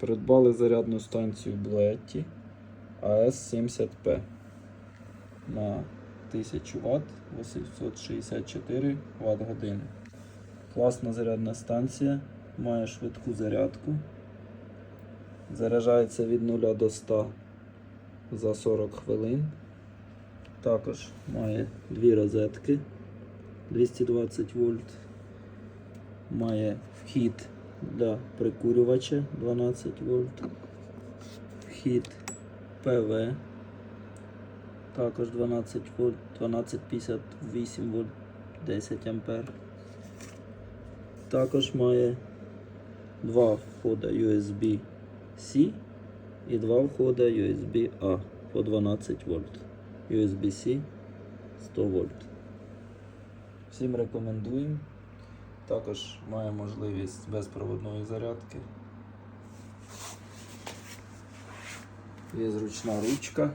Придбали зарядну станцію Блетті AS70P на 1000 Вт 864 Вт години. Класна зарядна станція, має швидку зарядку. Заряджається від 0 до 100 за 40 хвилин. Також має дві розетки 220 вольт. Має вхід для прикурювача 12 вольт. Вхід ПВ. Також 12 вольт, 1258 вольт, 10 ампер. Також має два входа USB-C і два входа USB-A по 12 вольт. USB-C 100 вольт. Всім рекомендуємо. Також має можливість безпроводної зарядки. Є зручна ручка,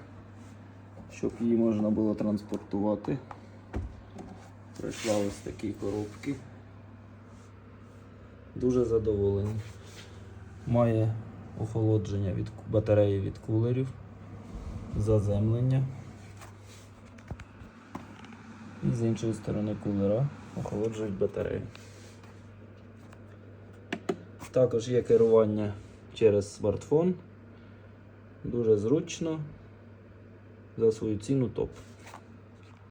щоб її можна було транспортувати. Прийшла ось такі коробки. Дуже задоволені. Має охолодження від батареї від кулерів, заземлення. І з іншої сторони кулера охолоджують батарею. Також є керування через смартфон. Дуже зручно. За свою ціну топ.